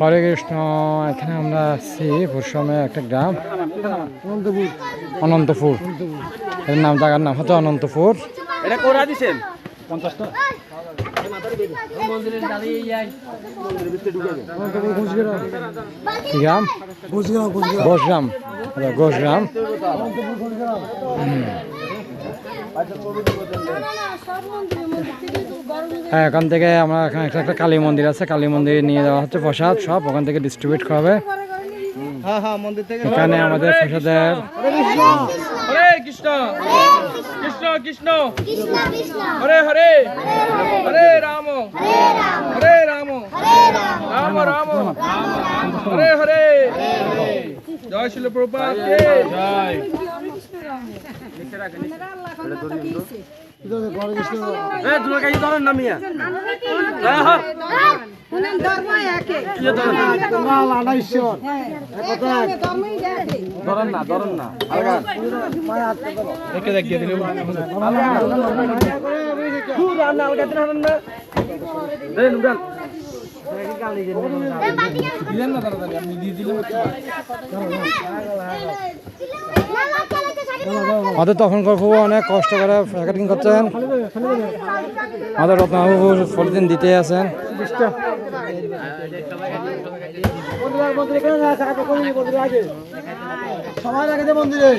হরে কৃষ্ণ এখানে আমরা আছি ভূস্বামে একটা গ্রাম অনন্তপুর। এর নাম জায়গার নাম হচ্ছে অনন্তপুর। এটা কোরা দিছেন কি গ্রাম? ঘোষগ্রাম ঘোষগ্রাম। হ্যাঁ এখান থেকে আমরা এখানে একটা একটা কালী মন্দির আছে কালী মন্দিরে নিয়ে যাওয়া হচ্ছে প্রসাদ সব ওখান থেকে ডিস্ট্রিবিউট করা হবে। হ্যাঁ হ্যাঁ মন্দির থেকে এখানে আমাদের প্রসাদের হরে কৃষ্ণ। কৃষ্ণ। কৃষ্ণ হরে হরে। হরে রাম। হরে রাম। রাম। রাম। হরে হরে জয় শিল জয়। ধরেন না ধরেন না দেখিয়ে দিলে দিলেন না তাড়াতাড়ি আপনি দিয়ে দিলেন আমাদের তখন খুব অনেক কষ্ট করে প্যাকেটিং করছেন। আমাদের রত্নবাবু প্রতিদিন দিতে আছেন মন্দিরে